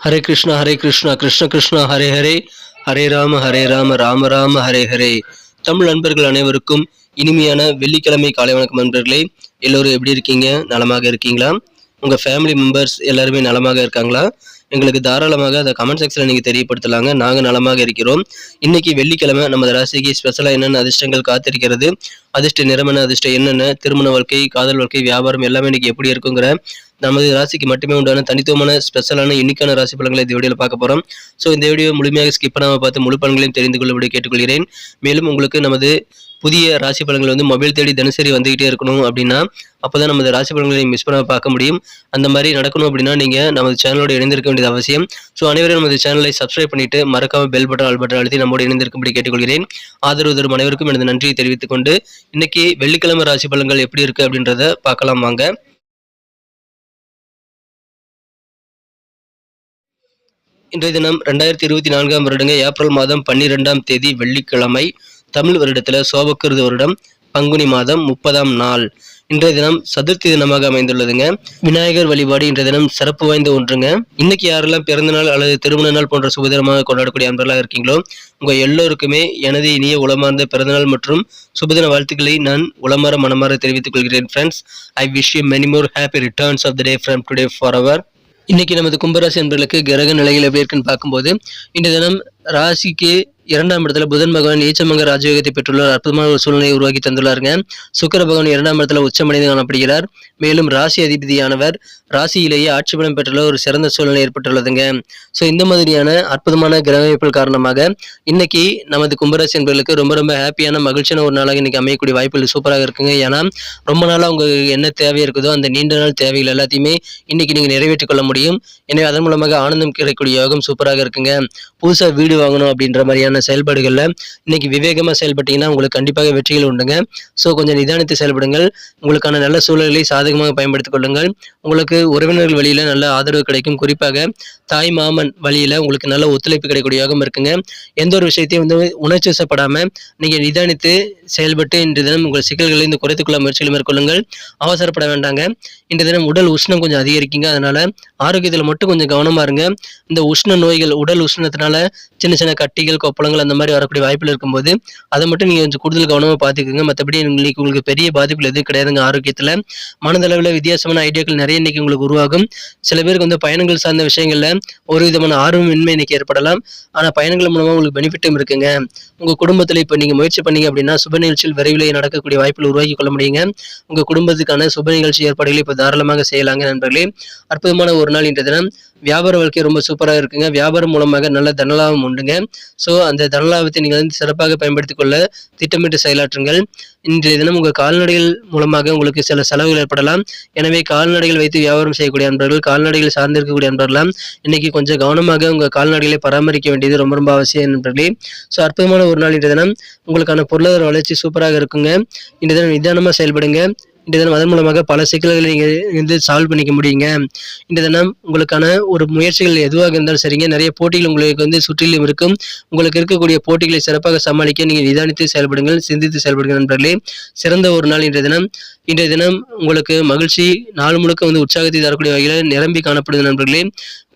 ஹரே கிருஷ்ணா ஹரே கிருஷ்ணா கிருஷ்ண கிருஷ்ணா ஹரே ஹரே ஹரே ராம ஹரே ராம ராம ராம ஹரே ஹரே தமிழ் நண்பர்கள் அனைவருக்கும் இனிமையான வெள்ளிக்கிழமை காலை வணக்கம் நண்பர்களே. எல்லோரும் எப்படி இருக்கீங்க? நலமாக இருக்கீங்களா? உங்கள் ஃபேமிலி மெம்பர்ஸ் எல்லாருமே நலமாக இருக்காங்களா? எங்களுக்கு தாராளமாக அதை கமெண்ட் செக்ஷனில் நீங்கள் தெரியப்படுத்தலாங்க. நாங்கள் நலமாக இருக்கிறோம். இன்னைக்கு வெள்ளிக்கிழமை நமது ராசிக்கு ஸ்பெஷலாக என்னென்ன அதிர்ஷ்டங்கள் காத்திருக்கிறது? அதிர்ஷ்ட நிறமன அதிர்ஷ்டம் என்னென்ன? திருமண வாழ்க்கை காதல் வாழ்க்கை வியாபாரம் எல்லாமே இன்னைக்கு எப்படி இருக்குங்கிற நமது ராசிக்கு மட்டுமே உண்டான தனித்துவமான ஸ்பெஷலான யூனிக்கான ராசி பலன்களை இந்த வீடியோவில் பார்க்க போகிறோம் ஸோ இந்த வீடியோ முழுமையாக ஸ்கிப் பண்ணாமல் பார்த்து முழு பலன்களையும் தெரிந்து கொள்ளும்படி கேட்டுக்கொள்கிறேன். மேலும் உங்களுக்கு நமது புதிய ராசி பலன்கள் வந்து மொபைல் தேடி தினசரி வந்துகிட்டே இருக்கணும் அப்படின்னா அப்போ தான் நமது ராசி பலன்களை மிஸ் பண்ண பார்க்க முடியும். அந்த மாதிரி நடக்கணும் அப்படின்னா நீங்கள் நமது சேனலோட இணைந்திருக்க வேண்டியது அவசியம். ஸோ அனைவரும் நமது சேனலை சப்ஸ்கிரைப் பண்ணிட்டு மறக்காம பெல் பட்டன் ஆல் பட்டன் அழுத்தி நம்மோடு இணைந்திருக்கும்படி கேட்டுக்கொள்கிறேன். ஆதரவு தரும் அனைவருக்கும் எனது நன்றியை தெரிவித்துக் கொண்டு இன்னைக்கு வெள்ளிக்கிழமை ராசி பலன்கள் எப்படி இருக்குது அப்படின்றத பார்க்கலாம் வாங்க. இன்றைய தினம் ரெண்டாயிரத்தி இருபத்தி நான்காம் வருடங்க ஏப்ரல் மாதம் பன்னிரெண்டாம் தேதி வெள்ளிக்கிழமை தமிழ் வருடத்தில் சோபக்கிருது வருடம் பங்குனி மாதம் முப்பதாம் நாள். இன்றைய தினம் சதுர்த்தி தினமாக அமைந்துள்ளதுங்க. விநாயகர் வழிபாடு இன்றைய தினம் சிறப்பு வாய்ந்த ஒன்றுங்க. இன்னைக்கு யாரெல்லாம் பிறந்த நாள் அல்லது திருமண நாள் போன்ற சுபதினமாக கொண்டாடக்கூடிய அன்பர்களாக இருக்கீங்களோ உங்க எல்லோருக்குமே எனது இனிய உளமார்ந்த பிறந்தநாள் மற்றும் சுபதின வாழ்த்துக்களை நான் உளமாற மனமாற தெரிவித்துக் கொள்கிறேன் friends I wish you many more happy returns of the day from today for our இன்னைக்கு நமது கும்பராசி என்பர்களுக்கு கிரக நிலைகள் எப்படி இருக்குன்னு பார்க்கும்போது இந்த தினம் ராசிக்கு இரண்டாம் இடத்துல புதன் பகவான் நீச்சமங்க ராஜயோகத்தை பெற்றுள்ள அற்புதமான ஒரு சூழ்நிலையை உருவாக்கி தந்துள்ளாருங்க. சுக்கர பகவான் இரண்டாம் இடத்துல உச்சமடைந்து காணப்படுகிறார். மேலும் ராசி அதிபதியானவர் ராசியிலேயே ஆட்சி பலம் பெற்றுள்ள ஒரு சிறந்த சூழ்நிலை ஏற்பட்டுள்ளதுங்க. ஸோ இந்த மாதிரியான அற்புதமான கிரகமைப்புகள் காரணமாக இன்னைக்கு நமது கும்பராசி என்பர்களுக்கு ரொம்ப ரொம்ப ஹாப்பியான மகிழ்ச்சியான ஒரு நாளாக இன்னைக்கு அமையக்கூடிய வாய்ப்புகள் சூப்பராக இருக்குங்க. ஏன்னா ரொம்ப நாளாக உங்களுக்கு என்ன தேவை இருக்குதோ அந்த நீண்ட நாள் தேவைகள் எல்லாத்தையுமே இன்னைக்கு நீங்கள் நிறைவேற்றிக் கொள்ள முடியும். எனவே அதன் மூலமாக ஆனந்தம் கிடைக்கக்கூடிய யோகம் சூப்பராக இருக்குங்க. புதுசாக வீடு வாங்கணும் அப்படின்ற மாதிரியான செயல்பாடுகளில் இன்னைக்கு விவேகமாக செயல்பட்டீங்கன்னா உங்களுக்கு கண்டிப்பாக வெற்றிகள் உண்டுங்க. ஸோ கொஞ்சம் நிதானித்து செயல்படுங்கள். உங்களுக்கான நல்ல சூழலை சாதகமாக பயன்படுத்திக் கொள்ளுங்கள். உங்களுக்கு உறவினர்கள் வழியில் நல்ல ஆதரவு கிடைக்கும். குறிப்பாக தாய் மாமன் வழியில் உங்களுக்கு நல்ல ஒத்துழைப்பு கிடைக்கக்கூடியதாகவும் இருக்குங்க. எந்த ஒரு விஷயத்தையும் வந்து உணர்ச்சி வசப்படாமல் நீங்கள் நிதானித்து செயல்பட்டு இன்று தினம் உங்கள் சிக்கல்களை இந்த குறைத்துக்கொள்ள முயற்சிகளை மேற்கொள்ளுங்கள். அவசரப்பட வேண்டாங்க. இன்று தினம் உடல் உஷ்ணம் கொஞ்சம் அதிகரிக்குங்க. அதனால் ஆரோக்கியத்தில் மட்டும் கொஞ்சம் கவனமா இருங்க. இந்த உஷ்ண நோய்கள் உடல் உஷ்ணத்தினால சின்ன சின்ன கட்டிகள் கொப்பளங்கள் அந்த மாதிரி வரக்கூடிய வாய்ப்புகள் இருக்கும்போது அதை மட்டும் நீங்கள் கொஞ்சம் கூடுதல் கவனமாக பார்த்துக்கோங்க. மற்றபடி இன்னைக்கு உங்களுக்கு பெரிய பாதிப்புகள் எதுவும் கிடையாதுங்க ஆரோக்கியத்தில். மனதளவில் வித்தியாசமான ஐடியாக்கள் நிறைய இன்னைக்கு உங்களுக்கு உருவாகும். சில பேருக்கு வந்து பயணங்கள் சார்ந்த விஷயங்களில் ஒரு விதமான ஆர்வமின்மை இன்னைக்கு ஏற்படலாம். ஆனால் பயணங்கள் மூலமாக உங்களுக்கு பெனிஃபிட்டும் இருக்குங்க. உங்கள் குடும்பத்தில் இப்போ நீங்கள் முயற்சி பண்ணீங்க அப்படின்னா சுப நிகழ்ச்சியில் விரைவில் நடக்கக்கூடிய வாய்ப்புகள் உருவாக்கி கொள்ள முடியுங்க. உங்கள் குடும்பத்துக்கான சுப நிகழ்ச்சி ஏற்பாடுகளை இப்போ தாராளமாக செய்யலாங்க நண்பர்களே. அற்புதமான ஒரு நாள் இன்றைய தினம். வியாபார வாழ்க்கை ரொம்ப சூப்பராக இருக்குங்க. வியாபாரம் மூலமாக நல்ல தனலாபம் உண்டுங்க. ஸோ அந்த தனலாபத்தை நீங்கள் வந்து சிறப்பாக பயன்படுத்திக் கொள்ள திட்டமிட்டு செயலாற்றுங்கள். இன்றைய தினம் உங்கள் கால்நடைகள் மூலமாக உங்களுக்கு சில செலவுகள் ஏற்படலாம். எனவே கால்நடைகள் வைத்து வியாபாரம் செய்யக்கூடிய அன்பர்கள் கால்நடைகள் சார்ந்திருக்கக்கூடிய அன்பர்களாம் இன்னைக்கு கொஞ்சம் கவனமாக உங்கள் கால்நடைகளை பராமரிக்க வேண்டியது ரொம்ப ரொம்ப அவசியம் நண்பர்களே ஸோ அற்புதமான ஒரு நாள் இன்றைய தினம். உங்களுக்கான பொருளாதார வளர்ச்சி சூப்பராக இருக்குங்க. இன்றைய தினம் நிதானமாக செயல்படுங்க. இந்த தினம் அதன் மூலமாக பல சிக்கல்களை நீங்கள் வந்து சால்வ் பண்ணிக்க முடியுங்க. இந்த தினம் உங்களுக்கான ஒரு முயற்சிகள் எதுவாக இருந்தாலும் சரிங்க. நிறைய போட்டிகள் உங்களுக்கு வந்து சுற்றிலும் இருக்கும். உங்களுக்கு இருக்கக்கூடிய போட்டிகளை சிறப்பாக சமாளிக்க நீங்கள் நிதானித்து செயல்படுங்கள் சிந்தித்து செயல்படுங்கள் நண்பர்களே. சிறந்த ஒரு நாள் இன்றைய தினம். இன்றைய தினம் உங்களுக்கு மகிழ்ச்சி நாள் முழுக்க வந்து உற்சாகத்தை தரக்கூடிய வகையில் நிரம்பி காணப்படுது நண்பர்களே.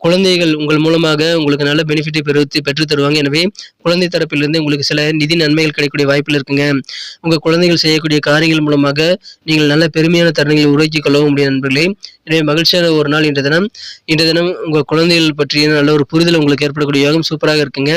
குழந்தைகள் உங்கள் மூலமாக உங்களுக்கு நல்ல பெனிஃபிட்டை பெருத்தி பெற்று தருவாங்க. எனவே குழந்தை தரப்பிலிருந்து உங்களுக்கு சில நிதி நன்மைகள் கிடைக்கக்கூடிய வாய்ப்புகள் இருக்குங்க. உங்கள் குழந்தைகள் செய்யக்கூடிய காரியங்கள் மூலமாக நீங்கள் நல்ல பெருமையான தருணங்களை உருவாக்கி கொள்ளவும் முடியும் நண்பர்களே. எனவே மகிழ்ச்சியான ஒரு நாள் இன்றைய தினம். இன்றைய தினம் உங்கள் குழந்தைகள் பற்றிய நல்ல ஒரு புரிதல் உங்களுக்கு ஏற்படக்கூடிய யோகம் சூப்பராக இருக்குங்க.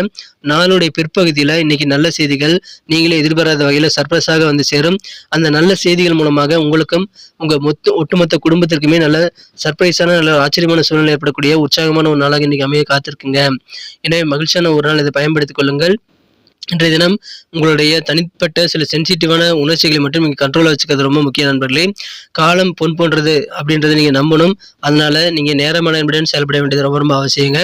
நாளுடைய பிற்பகுதியில் இன்னைக்கு நல்ல செய்திகள் நீங்களே எதிர்பாராத வகையில் சர்ப்ரைஸாக வந்து சேரும். அந்த நல்ல செய்திகள் மூலமாக உங்களுக்கும் உங்கள் மொத்த ஒட்டுமொத்த குடும்பத்திற்குமே நல்ல சர்ப்ரைஸான நல்ல ஆச்சரியமான சூழ்நிலை ஏற்படக்கூடிய உற்சாகமான ஒரு நாளாக இன்னைக்கு அமைய காத்திருக்குங்க. எனவே மகிழ்ச்சியான ஒரு நாள் இதை பயன்படுத்திக் கொள்ளுங்கள். இன்றைய தினம் உங்களுடைய தனிப்பட்ட சில சென்சிட்டிவான உணர்ச்சிகளை மட்டும் நீங்கள் கண்ட்ரோலாக வச்சுக்கிறது ரொம்ப முக்கிய நண்பர்களே. காலம் பொன் போன்றது அப்படின்றத நீங்கள் நம்பணும். அதனால நீங்கள் நேரமான என்பதுடன் செயல்பட வேண்டியது ரொம்ப ரொம்ப அவசியங்க.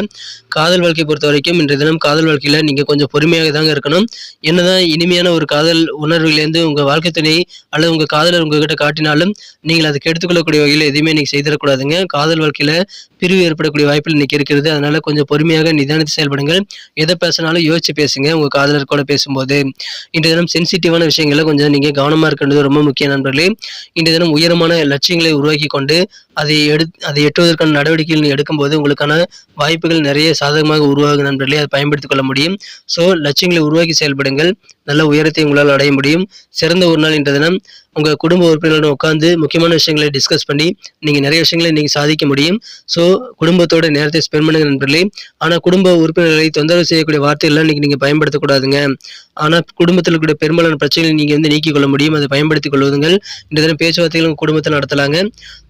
காதல் வாழ்க்கை பொறுத்த வரைக்கும் இன்றைய தினம் காதல் வாழ்க்கையில் நீங்கள் கொஞ்சம் பொறுமையாக தாங்க இருக்கணும். என்னதான் இனிமையான ஒரு காதல் உணர்விலேருந்து உங்கள் வாழ்க்கை துணை அல்லது உங்கள் காதலர் உங்ககிட்ட காட்டினாலும் நீங்கள் அதுக்கு எடுத்துக்கொள்ளக்கூடிய வகையில் எதுவுமே நீங்கள் செய்திடக்கூடாதுங்க. காதல் வாழ்க்கையில் பிரிவு ஏற்படக்கூடிய வாய்ப்பில் இன்னைக்கு இருக்கிறது. அதனால கொஞ்சம் பொறுமையாக நிதானித்து செயல்படுங்கள். எதை பேசினாலும் யோசிச்சு பேசுங்க. உங்கள் காதலர் கூட பேசும்போது இன்றைய தினம் சென்சிட்டிவான விஷயங்களை கொஞ்சம் நீங்கள் கவனமாக இருக்கிறது ரொம்ப முக்கிய நண்பர்களே. இன்றைய தினம் உயரமான லட்சியங்களை உருவாக்கி கொண்டு அதை எடு அதை எட்டுவதற்கான நடவடிக்கைகள் எடுக்கும்போது உங்களுக்கான வாய்ப்புகள் நிறைய சாதகமாக உருவாகும் நண்பர்களே. அதை பயன்படுத்திக் கொள்ள முடியும். ஸோ லட்சியங்களை உருவாக்கி செயல்படுங்கள். நல்ல உயரத்தை உங்களால் அடைய முடியும். சிறந்த ஒரு நாள் என்ற தினம். உங்கள் குடும்ப உறுப்பினர்களுடன் உட்காந்து முக்கியமான விஷயங்களை டிஸ்கஸ் பண்ணி நீங்கள் நிறைய விஷயங்களை நீங்கள் சாதிக்க முடியும். ஸோ குடும்பத்தோட நேரத்தை ஸ்பெண்ட் பண்ணுங்க நண்பர்களே. ஆனால் குடும்ப உறுப்பினர்களை தொந்தரவு செய்யக்கூடிய வார்த்தைகள்லாம் இன்னைக்கு நீங்கள் பயன்படுத்தக்கூடாதுங்க. ஆனால் குடும்பத்தில் இருக்கக்கூடிய பெரும்பாலான பிரச்சனைகளை நீங்கள் வந்து நீக்கிக் கொள்ள முடியும். அதை பயன்படுத்திக் கொள்வதுங்கள் இந்த தினம் பேச்சுவார்த்தைகள் உங்கள் குடும்பத்தில் நடத்தலாங்க.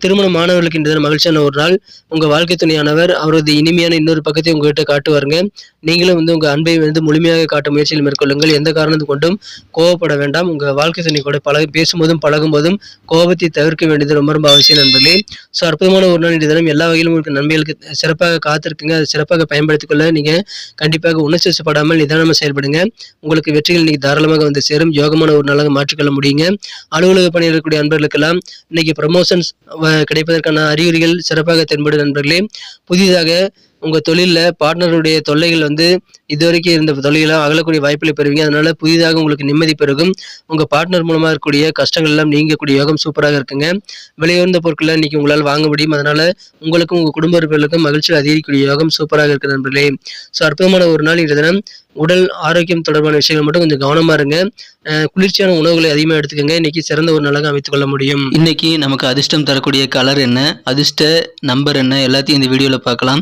திருமணம் மாணவர்களுக்கு இந்த தினம் மகிழ்ச்சியான ஒரு நாள். உங்கள் வாழ்க்கை துணையானவர் அவரது இனிமையான இன்னொரு பக்கத்தை உங்ககிட்ட காட்டுவாருங்க. நீங்களும் வந்து உங்கள் அன்பை வந்து முழுமையாக காட்டும் முயற்சியில் மேற்கொள்ளுங்கள். எந்த காரணத்தை கொண்டும் கோவப்பட வேண்டாம். உங்கள் வாழ்க்கை துணை கூட பழக பேசும்போதும் பழகும்போதும் கோபத்தை தவிர்க்க வேண்டியது ரொம்ப ரொம்ப அவசியம் நண்பர்களே. ஸோ அற்புதமான ஒரு நாள் தினம். எல்லா வகையிலும் உங்களுக்கு நன்மைகளுக்கு சிறப்பாக காத்திருக்குங்க. அதை சிறப்பாக பயன்படுத்திக் கொள்ள நீங்கள் கண்டிப்பாக உணர்ச்சிப்படாமல் நிதானமாக செயல்படுங்க. உங்களுக்கு வெற்றிகள் இன்னைக்கு தாராளமாக வந்து சேரும். யோகமான ஒரு நாளாக மாற்றிக்கொள்ள முடியுங்க. அலுவலக பணியில் இருக்கக்கூடிய அன்பர்களுக்கெல்லாம் இன்னைக்கு ப்ரமோஷன்ஸ் கிடைப்பதற்கான அறிகுறிகள் சிறப்பாக தென்படும் நண்பர்களே. புதிதாக உங்கள் தொழிலில் பார்ட்னருடைய தொல்லைகள் வந்து இதுவரைக்கும் இருந்த தொல்லைகளை அகலக்கூடிய வாய்ப்புகளை பெறுவீங்க. அதனால புதிதாக உங்களுக்கு நிம்மதி பெருகும். உங்கள் பார்ட்னர் மூலமாக இருக்கக்கூடிய கஷ்டங்கள் எல்லாம் நீங்கக்கூடிய யோகம் சூப்பராக இருக்குங்க. விலையுயர்ந்த பொருட்களை இன்றைக்கி உங்களால் வாங்க முடியும். அதனால் உங்களுக்கும் உங்கள் குடும்ப உறுப்பினர்களுக்கும் மகிழ்ச்சி அதிகரிக்கக்கூடிய யோகம் சூப்பராக இருக்குது நண்பர்களே. ஸோ அற்புதமான ஒரு நாள் இன்றைய தினம். உடல் ஆரோக்கியம் தொடர்பான விஷயங்கள் மட்டும் கொஞ்சம் கவனமா இருங்க. குளிர்ச்சியான உணவுகளை அதிகமாக எடுத்துக்கோங்க. இன்னைக்கு சிறந்த ஒரு நாளாக அமைத்துக் கொள்ள முடியும். இன்னைக்கு நமக்கு அதிர்ஷ்டம் தரக்கூடிய கலர் என்ன? அதிர்ஷ்ட நம்பர் என்ன? எல்லாத்தையும் இந்த வீடியோவில் பார்க்கலாம்.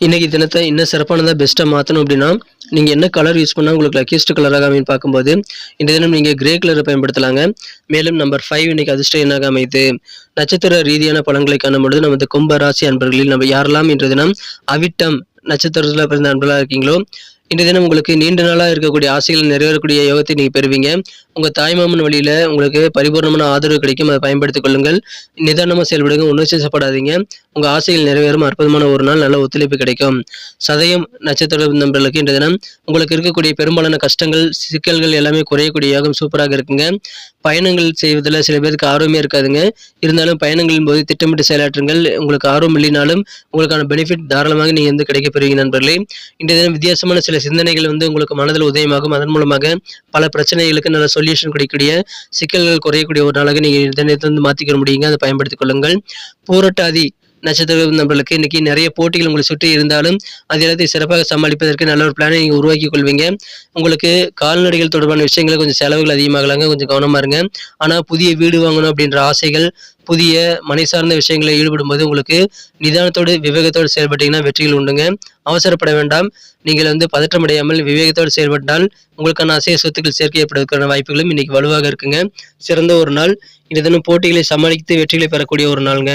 இன்றைக்கி தினத்தை இன்னும் சிறப்பானதாக பெஸ்ட்டாக மாற்றணும் அப்படின்னா நீங்கள் என்ன கலர் யூஸ் பண்ணால் உங்களுக்கு லக்கியஸ்ட் கலராக அமைன்னு பார்க்கும்போது இந்த தினம் நீங்கள் கிரே கலரை பயன்படுத்தலாங்க. மேலும் நம்பர் ஃபைவ் இன்றைக்கி அதிர்ஷ்ட எண்ணாக அமைது நட்சத்திர ரீதியான பலன்களை காணும் பொழுது நமது கும்ப ராசி அன்பர்களில் நம்ம யாரெல்லாம் இன்றைய தினம் அவிட்டம் நட்சத்திரத்தில் பிறந்த அன்பர்களாக இருக்கீங்களோ இன்று தினம் உங்களுக்கு நீண்ட நாளாக இருக்கக்கூடிய ஆசைகள் நிறைவேறக்கூடிய யோகத்தை நீங்கள் பெறுவீங்க. உங்கள் தாய்மாமன் வழியில் உங்களுக்கு பரிபூர்ணமான ஆதரவு கிடைக்கும். அதை பயன்படுத்திக் கொள்ளுங்கள். நிதானமாக செயல்படுங்க. உணர்ச்சிப்படாதீங்க உங்கள் ஆசைகள் நிறைவேறும். அற்புதமான ஒரு நாள் நல்ல ஒத்துழைப்பு கிடைக்கும். சதயம் நட்சத்திர நண்பர்களுக்கு இன்று தினம் உங்களுக்கு இருக்கக்கூடிய பெரும்பாலான கஷ்டங்கள் சிக்கல்கள் எல்லாமே குறையக்கூடிய யோகம் சூப்பராக இருக்குங்க. பயணங்கள் செய்வதில் சில பேருக்கு ஆர்வமே இருக்காதுங்க. இருந்தாலும் பயணங்களின் போது திட்டமிட்டு செயலாற்றுங்கள். உங்களுக்கு ஆர்வம் இல்லைனாலும் உங்களுக்கான பெனிஃபிட் தாராளமாக நீங்கள் வந்து கிடைக்கப்பெறுவீங்க நண்பர்களே. இன்றைய தினம் வித்தியாசமான சில சிந்தனைகள் வந்து உங்களுக்கு மனதில் உதயமாகும். அதன் மூலமாக பல பிரச்சனைகளுக்கு நல்ல சொல்யூஷன் கிடைக்கக்கூடிய சிக்கல்கள் குறையக்கூடிய ஒரு நாளாக நீங்கள் தினத்தை வந்து மாற்றிக்கிற முடியுங்க. அதை பயன்படுத்திக் கொள்ளுங்கள். பூரட்டாதி நட்சத்திர நம்மளுக்கு இன்னைக்கு நிறைய போட்டிகள் உங்களை சுற்றி இருந்தாலும் அது எல்லாத்தையும் சிறப்பாக சமாளிப்பதற்கு நல்ல ஒரு பிளானை நீங்கள் உருவாக்கி கொள்வீங்க. உங்களுக்கு கால்நடைகள் தொடர்பான விஷயங்களை கொஞ்சம் செலவுகள் அதிகமாகலாங்க. கொஞ்சம் கவனமா இருங்க. ஆனால் புதிய வீடு வாங்கணும் அப்படின்ற ஆசைகள் புதிய மனை சார்ந்த விஷயங்களில் ஈடுபடும் போது உங்களுக்கு நிதானத்தோடு விவேகத்தோடு செயல்பட்டீங்கன்னா வெற்றிகள் உண்டுங்க. அவசரப்பட வேண்டாம். நீங்கள் வந்து பதற்றமடையாமல் விவேகத்தோடு செயல்பட்டால் உங்களுக்கான அசைய சொத்துக்கள் சேர்க்கை ஏற்படுவதற்கான வாய்ப்புகளும் இன்னைக்கு வலுவாக இருக்குங்க. சிறந்த ஒரு நாள். இந்த தினம் போட்டிகளை சமாளித்து வெற்றிகளை பெறக்கூடிய ஒரு நாளுங்க.